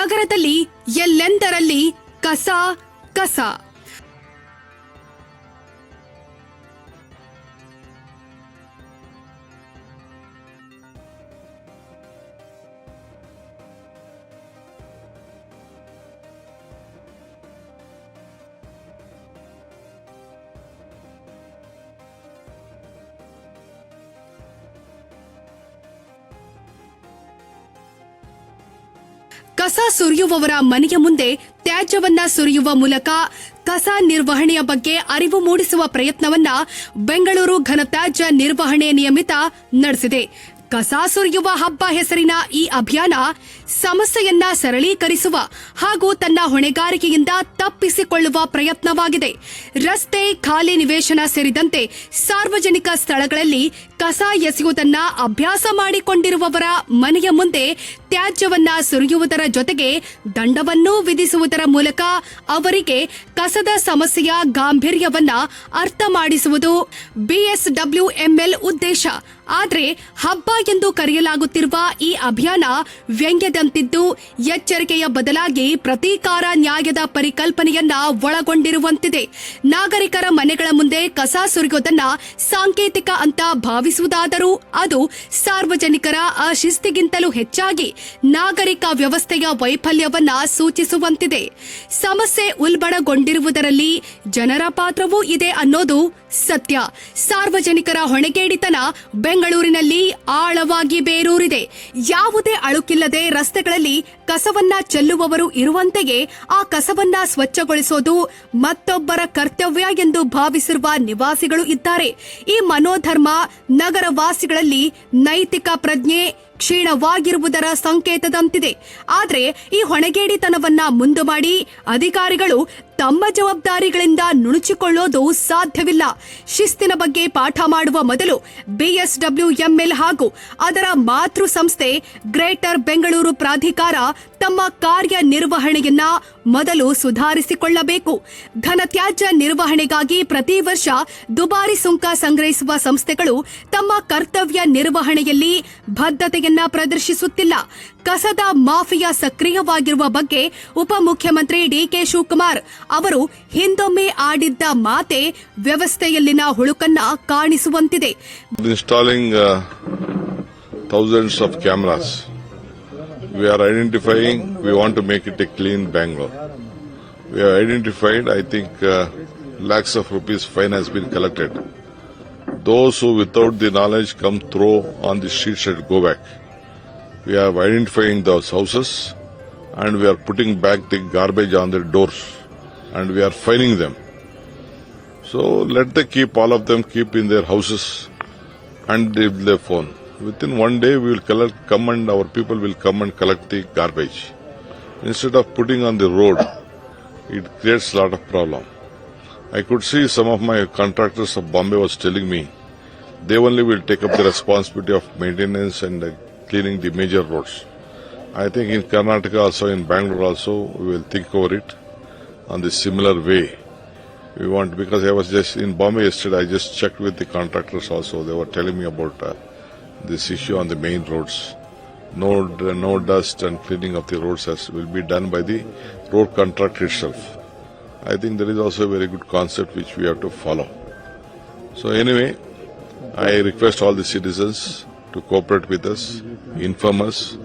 ನಗರದಲ್ಲಿ ಎಲ್ಲೆಂದರಲ್ಲಿ ಕಸ ಕಸ. ಕಸ ಸುರಿಯುವವರ ಮನೆಯ ಮುಂದೆ ತ್ಯಾಜ್ಯವನ್ನ ಸುರಿಯುವ ಮೂಲಕ ಕಸ ನಿರ್ವಹಣೆಯ ಬಗ್ಗೆ ಅರಿವು ಮೂಡಿಸುವ ಪ್ರಯತ್ನವನ್ನ ಬೆಂಗಳೂರು ಘನತ್ಯಾಜ್ಯ ನಿರ್ವಹಣೆ ನಿಯಮಿತ ನಡೆಸಿದೆ. ಕಸ ಸುರಿಯುವ ಹಬ್ಬ ಹೆಸರಿನ ಈ ಅಭಿಯಾನ ಸಮಸ್ಯೆಯನ್ನ ಸರಳೀಕರಿಸುವ ಹಾಗೂ ತನ್ನ ಹೊಣೆಗಾರಿಕೆಯಿಂದ ತಪ್ಪಿಸಿಕೊಳ್ಳುವ ಪ್ರಯತ್ನವಾಗಿದೆ. ರಸ್ತೆ, ಖಾಲಿ ನಿವೇಶನ ಸೇರಿದಂತೆ ಸಾರ್ವಜನಿಕ ಸ್ಥಳಗಳಲ್ಲಿ ಕಸ ಎಸೆಯುವುದನ್ನ ಅಭ್ಯಾಸ ಮಾಡಿಕೊಂಡಿರುವವರ ಮನೆಯ ಮುಂದೆ ತ್ಯಾಜ್ಯವನ್ನ ಸುರಿಯುವುದರ ಜೊತೆಗೆ ದಂಡವನ್ನೂ ವಿಧಿಸುವುದರ ಮೂಲಕ ಅವರಿಗೆ ಕಸದ ಸಮಸ್ಯೆಯ ಗಾಂಭೀರ್ಯವನ್ನ ಅರ್ಥ ಮಾಡಿಸುವುದು ಬಿಎಸ್ಡಬ್ಲ್ಯೂಎಂಎಲ್ ಉದ್ದೇಶ. ಆದರೆ ಹಬ್ಬ ಎಂದು ಕರೆಯಲಾಗುತ್ತಿರುವ ಈ ಅಭಿಯಾನ ವ್ಯಂಗ್ಯದಂತಿದ್ದು, ಎಚ್ಚರಿಕೆಯ ಬದಲಾಗಿ ಪ್ರತೀಕಾರ ನ್ಯಾಯದ ಪರಿಕಲ್ಪನೆಯನ್ನ ಒಳಗೊಂಡಿರುವಂತಿದೆ. ನಾಗರಿಕರ ಮನೆಗಳ ಮುಂದೆ ಕಸ ಸುರಿಯೋದನ್ನ ಸಾಂಕೇತಿಕ ಅಂತ ಭಾವಿಸುವುದಾದರೂ ಅದು ಸಾರ್ವಜನಿಕರ ಅಶಿಸ್ತಿಗಿಂತಲೂ ಹೆಚ್ಚಾಗಿ ನಾಗರಿಕ ವ್ಯವಸ್ಥೆಯ ವೈಫಲ್ಯವನ್ನ ಸೂಚಿಸುವಂತಿದೆ. ಸಮಸ್ಯೆ ಉಲ್ಬಣಗೊಂಡಿರುವುದರಲ್ಲಿ ಜನರ ಪಾತ್ರವೂ ಇದೆ ಅನ್ನೋದು ಸತ್ಯ. ಸಾರ್ವಜನಿಕರ ಹೊಣೆಗೇಡಿತನ ಬೆಂಗಳೂರಿನಲ್ಲಿ ಆಳವಾಗಿ ಬೇರೂರಿದೆ. ಯಾವುದೇ ಅಳುಕಿಲ್ಲದೆ ರಸ್ತೆಗಳಲ್ಲಿ ಕಸವನ್ನ ಚೆಲ್ಲುವವರು ಇರುವಂತೆಯೇ ಆ ಕಸವನ್ನ ಸ್ವಚ್ಛಗೊಳಿಸೋದು ಮತ್ತೊಬ್ಬರ ಕರ್ತವ್ಯ ಎಂದು ಭಾವಿಸಿರುವ ನಿವಾಸಿಗಳು ಇದ್ದಾರೆ. ಈ ಮನೋಧರ್ಮ ನಗರವಾಸಿಗಳಲ್ಲಿ ನೈತಿಕ ಪ್ರಜ್ಞೆ ಕ್ಷೀಣವಾಗಿರುವುದರ ಸಂಕೇತದಂತಿದೆ. ಆದರೆ ಈ ಹೊಣೆಗೇಡಿತನವನ್ನ ಮುಂದು ಮಾಡಿ ಅಧಿಕಾರಿಗಳು ತಮ್ಮ ಜವಾಬ್ದಾರಿಗಳಿಂದ ನುಣುಚಿಕೊಳ್ಳೋದು ಸಾಧ್ಯವಿಲ್ಲ. ಶಿಸ್ತಿನ ಬಗ್ಗೆ ಪಾಠ ಮಾಡುವ ಮೊದಲು ಬಿಎಸ್ಡಬ್ಲ್ಯೂಎಂಎಲ್ ಹಾಗೂ ಅದರ ಮಾತೃ ಸಂಸ್ಥೆ ಗ್ರೇಟರ್ ಬೆಂಗಳೂರು ಪ್ರಾಧಿಕಾರ ತಮ್ಮ ಕಾರ್ಯನಿರ್ವಹಣೆಯನ್ನ ಮೊದಲು ಸುಧಾರಿಸಿಕೊಳ್ಳಬೇಕು. ಘನತ್ಯಾಜ್ಯ ನಿರ್ವಹಣೆಗಾಗಿ ಪ್ರತಿ ವರ್ಷ ದುಬಾರಿ ಸುಂಕ ಸಂಗ್ರಹಿಸುವ ಸಂಸ್ಥೆಗಳು ತಮ್ಮ ಕರ್ತವ್ಯ ನಿರ್ವಹಣೆಯಲ್ಲಿ ಬದ್ಧತೆಯನ್ನ ಪ್ರದರ್ಶಿಸುತ್ತಿಲ್ಲ ಕಸದ ಮಾಫಿಯಾ ಸಕ್ರಿಯವಾಗಿರುವ ಬಗ್ಗೆ ಉಪಮುಖ್ಯಮಂತ್ರಿ ಡಿಕೆ ಶಿವಕುಮಾರ್ ಅವರು ಹಿಂದೊಮ್ಮೆ ಆಡಿದ್ದ ಮಾತೆ ವ್ಯವಸ್ಥೆಯಲ್ಲಿನ ಹುಳುಕನ್ನ ಕಾಣಿಸುವಂತಿದೆ uh. We are identifying, we want to make it a clean Bangalore. We have identified, I think, uh, lakhs of rupees fine has been collected. Those who without the knowledge come throw on the sheet should go back. We are identifying those houses and we are putting back the garbage on their doors and we are fining them. So let them keep all of them keep in their houses and leave their phone. Within one day, we will collect, come and our people will come and collect the garbage. Instead of putting on the road, it creates a lot of problem. I could see some of my contractors of Bombay was telling me they only will take up the responsibility of maintenance and uh, cleaning the major roads. I think in Karnataka also, in Bangalore also, we will think over it on the similar way. We want because I was just in Bombay yesterday. I just checked with the contractors also. They were telling me about uh, this issue on the main roads. No, no dust and cleaning of the roads has, will be done by the road contractor itself. I think that is also a very good concept which we have to follow. So anyway, I request all the citizens to cooperate with us, inform us,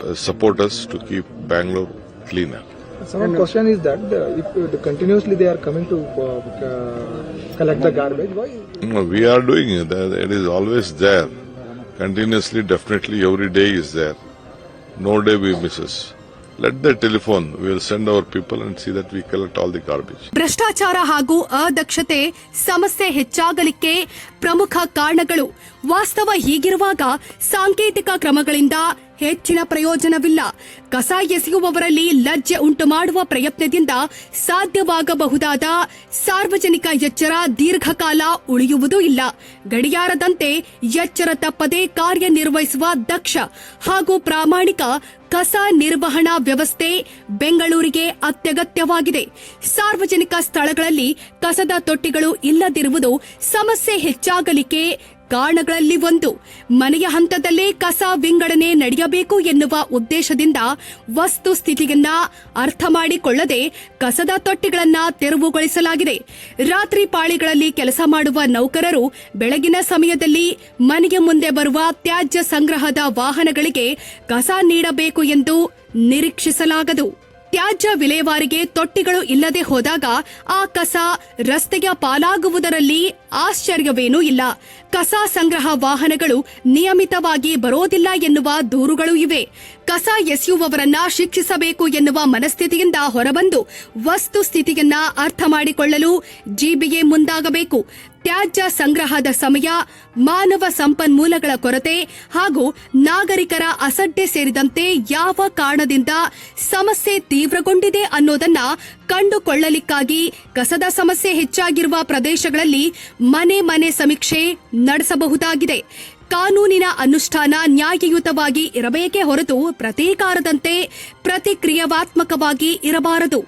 uh, support us to keep Bangalore cleaner. Some question is that the, if uh, continuously they are coming to uh, uh, collect the garbage, why? No, we are doing it. That- It is always there. Continuously, definitely, every day is there. No day we misses. Let the telephone will send our people and see that we collect all the garbage. ಭ್ರಷ್ಟಾಚಾರ ಹಾಗೂ ಅದಕ್ಷತೆ ಸಮಸ್ಯೆ ಹೆಚ್ಚಾಗಲಿಕ್ಕೆ ಪ್ರಮುಖ ಕಾರಣಗಳು. ವಾಸ್ತವ ಹೀಗಿರುವಾಗ ಸಾಂಕೇತಿಕ ಕ್ರಮಗಳಿಂದ ಹೆಚ್ಚಿನ ಪ್ರಯೋಜನವಿಲ್ಲ. ಕಸ ಎಸೆಯುವವರಲ್ಲಿ ಲಜ್ಜೆ ಉಂಟು ಮಾಡುವ ಪ್ರಯತ್ನದಿಂದ ಸಾಧ್ಯವಾಗಬಹುದಾದ ಸಾರ್ವಜನಿಕ ಎಚ್ಚರ ದೀರ್ಘಕಾಲ ಉಳಿಯುವುದೂ ಇಲ್ಲ. ಗಡಿಯಾರದಂತೆ ಎಚ್ಚರ ತಪ್ಪದೆ ಕಾರ್ಯನಿರ್ವಹಿಸುವ ದಕ್ಷ ಹಾಗೂ ಪ್ರಾಮಾಣಿಕ ಕಸ ನಿರ್ವಹಣಾ ವ್ಯವಸ್ಥೆ ಬೆಂಗಳೂರಿಗೆ ಅತ್ಯಗತ್ಯವಾಗಿದೆ. ಸಾರ್ವಜನಿಕ ಸ್ಥಳಗಳಲ್ಲಿ ಕಸದ ತೊಟ್ಟಿಗಳು ಇಲ್ಲದಿರುವುದು ಸಮಸ್ಯೆ ಹೆಚ್ಚಾಗಲಿಕ್ಕೆ ಕಾರಣಗಳಲ್ಲಿ ಒಂದು. ಮನೆಯ ಹಂತದಲ್ಲೇ ಕಸ ವಿಂಗಡಣೆ ನಡೆಯಬೇಕು ಎನ್ನುವ ಉದ್ದೇಶದಿಂದ ವಸ್ತು ಸ್ಥಿತಿಯನ್ನ ಅರ್ಥ ಮಾಡಿಕೊಳ್ಳದೆ ಕಸದ ತೊಟ್ಟಿಗಳನ್ನ ತೆರವುಗೊಳಿಸಲಾಗಿದೆ. ರಾತ್ರಿ ಪಾಳಿಗಳಲ್ಲಿ ಕೆಲಸ ಮಾಡುವ ನೌಕರರು ಬೆಳಗಿನ ಸಮಯದಲ್ಲಿ ಮನೆಯ ಮುಂದೆ ಬರುವ ತ್ಯಾಜ್ಯ ಸಂಗ್ರಹದ ವಾಹನಗಳಿಗೆ ಕಸ ನೀಡಬೇಕು ಎಂದು ನಿರೀಕ್ಷಿಸಲಾಗದು. ತ್ಯಾಜ್ಯ ವಿಲೇವಾರಿಗೆ ತೊಟ್ಟಿಗಳು ಇಲ್ಲದೆ ಹೋದಾಗ ಆ ಕಸ ರಸ್ತೆಯ ಪಾಲಾಗುವುದರಲ್ಲಿ ಆಶ್ಚರ್ಯವೇನೂ ಇಲ್ಲ. ಕಸ ಸಂಗ್ರಹ ವಾಹನಗಳು ನಿಯಮಿತವಾಗಿ ಬರೋದಿಲ್ಲ ಎನ್ನುವ ದೂರುಗಳು ಇವೆ. ಕಸ ಎಸೆಯುವವರನ್ನ ಶಿಕ್ಷಿಸಬೇಕು ಎನ್ನುವ ಮನಸ್ಥಿತಿಯಿಂದ ಹೊರಬಂದು ವಸ್ತು ಸ್ಥಿತಿಯನ್ನ ಅರ್ಥ ಮಾಡಿಕೊಳ್ಳಲು ಜಿಬಿಎ ಮುಂದಾಗಬೇಕು. ತ್ಯಾಜ್ಯ ಸಂಗ್ರಹದ ಸಮಯ, ಮಾನವ ಸಂಪನ್ಮೂಲಗಳ ಕೊರತೆ ಹಾಗೂ ನಾಗರಿಕರ ಅಸಡ್ಡೆ ಸೇರಿದಂತೆ ಯಾವ ಕಾರಣದಿಂದ ಸಮಸ್ಯೆ ತೀವ್ರಗೊಂಡಿದೆ ಅನ್ನೋದನ್ನ ಕಂಡುಕೊಳ್ಳಲಿಕ್ಕಾಗಿ ಕಸದ ಸಮಸ್ಯೆ ಹೆಚ್ಚಾಗಿರುವ ಪ್ರದೇಶಗಳಲ್ಲಿ ಮನೆ ಮನೆ ಸಮೀಕ್ಷೆ ನಡೆಸಬಹುದಾಗಿದೆ. ಕಾನೂನಿನ ಅನುಷ್ಠಾನ ನ್ಯಾಯಯುತವಾಗಿ ಇರಬೇಕೇ ಹೊರತು ಪ್ರತೀಕಾರದಂತೆ ಪ್ರತಿಕ್ರಿಯಾತ್ಮಕವಾಗಿ ಇರಬಾರದು.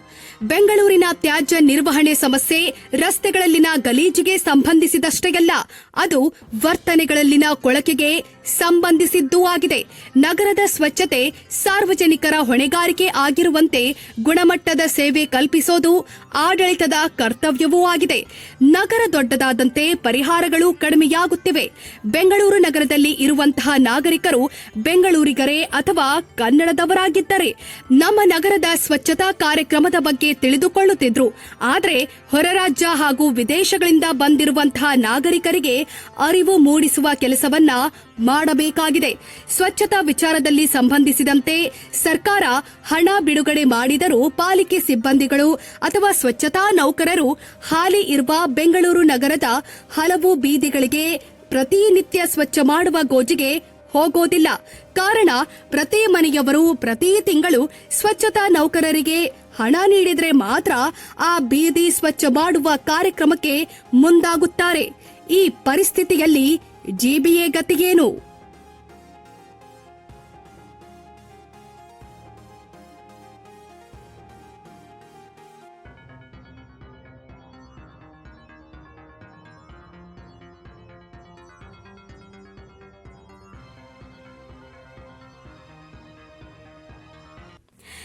ಬೆಂಗಳೂರಿನ ತ್ಯಾಜ್ಯ ನಿರ್ವಹಣೆ ಸಮಸ್ಯೆ, ರಸ್ತೆಗಳಲ್ಲಿನ ಗಲೀಜಿಗೆ ಸಂಬಂಧಿಸಿದಷ್ಟೇ ಅಲ್ಲ ಅದು ವರ್ತನೆಗಳಲ್ಲಿನ ಕೊಳಕೆಗೆ ಸಂಬಂಧಿಸಿದ್ದೂ ಆಗಿದೆ. ನಗರದ ಸ್ವಚ್ಛತೆ, ಸಾರ್ವಜನಿಕರ ಹೊಣೆಗಾರಿಕೆ ಆಗಿರುವಂತೆ ಗುಣಮಟ್ಟದ ಸೇವೆ ಕಲ್ಪಿಸೋದು ಆಡಳಿತದ ಕರ್ತವ್ಯವೂ ಆಗಿದೆ. ನಗರ ದೊಡ್ಡದಾದಂತೆ ಪರಿಹಾರಗಳು ಕಡಿಮೆಯಾಗುತ್ತಿವೆ. ಬೆಂಗಳೂರು ನಗರದಲ್ಲಿ ಇರುವಂತಹ ನಾಗರಿಕರು ಬೆಂಗಳೂರಿಗರೇ ಅಥವಾ ಕನ್ನಡದವರಾಗಿದ್ದರೆ, ನಮ್ಮ ನಗರದ ಸ್ವಚ್ಛತಾ ಕಾರ್ಯಕ್ರಮದ ಬಗ್ಗೆ ತಿಳಿದುಕೊಳ್ಳುತ್ತಿದ್ರು. ಆದರೆ ಹೊರರಾಜ್ಯ ಹಾಗೂ ವಿದೇಶಗಳಿಂದ ಬಂದಿರುವಂತಹ ನಾಗರಿಕರಿಗೆ ಅರಿವು ಮೂಡಿಸುವ ಕೆಲಸವನ್ನ ಮಾಡಬೇಕಾಗಿದೆ. ಸ್ವಚ್ಛತಾ ವಿಚಾರದಲ್ಲಿ ಸಂಬಂಧಿಸಿದಂತೆ ಸರ್ಕಾರ ಹಣ ಬಿಡುಗಡೆ ಮಾಡಿದರೂ ಪಾಲಿಕೆ ಸಿಬ್ಬಂದಿಗಳು ಅಥವಾ ಸ್ವಚ್ಛತಾ ನೌಕರರು ಹಾಲಿ ಇರುವ ಬೆಂಗಳೂರು ನಗರದ ಹಲವು ಬೀದಿಗಳಿಗೆ ಪ್ರತಿನಿತ್ಯ ಸ್ವಚ್ಛ ಮಾಡುವ ಗೋಜಿಗೆ ಹೋಗೋದಿಲ್ಲ. ಕಾರಣ, ಪ್ರತಿ ಮನೆಯವರು ಪ್ರತಿ ತಿಂಗಳು ಸ್ವಚ್ಛತಾ ನೌಕರರಿಗೆ ಹಣ ನೀಡಿದರೆ ಮಾತ್ರ ಆ ಬೀದಿ ಸ್ವಚ್ಛ ಮಾಡುವ ಕಾರ್ಯಕ್ರಮಕ್ಕೆ ಮುಂದಾಗುತ್ತಾರೆ. ಈ ಪರಿಸ್ಥಿತಿಯಲ್ಲಿ ಜಿಬಿಎ ಗತಿಗೇನು?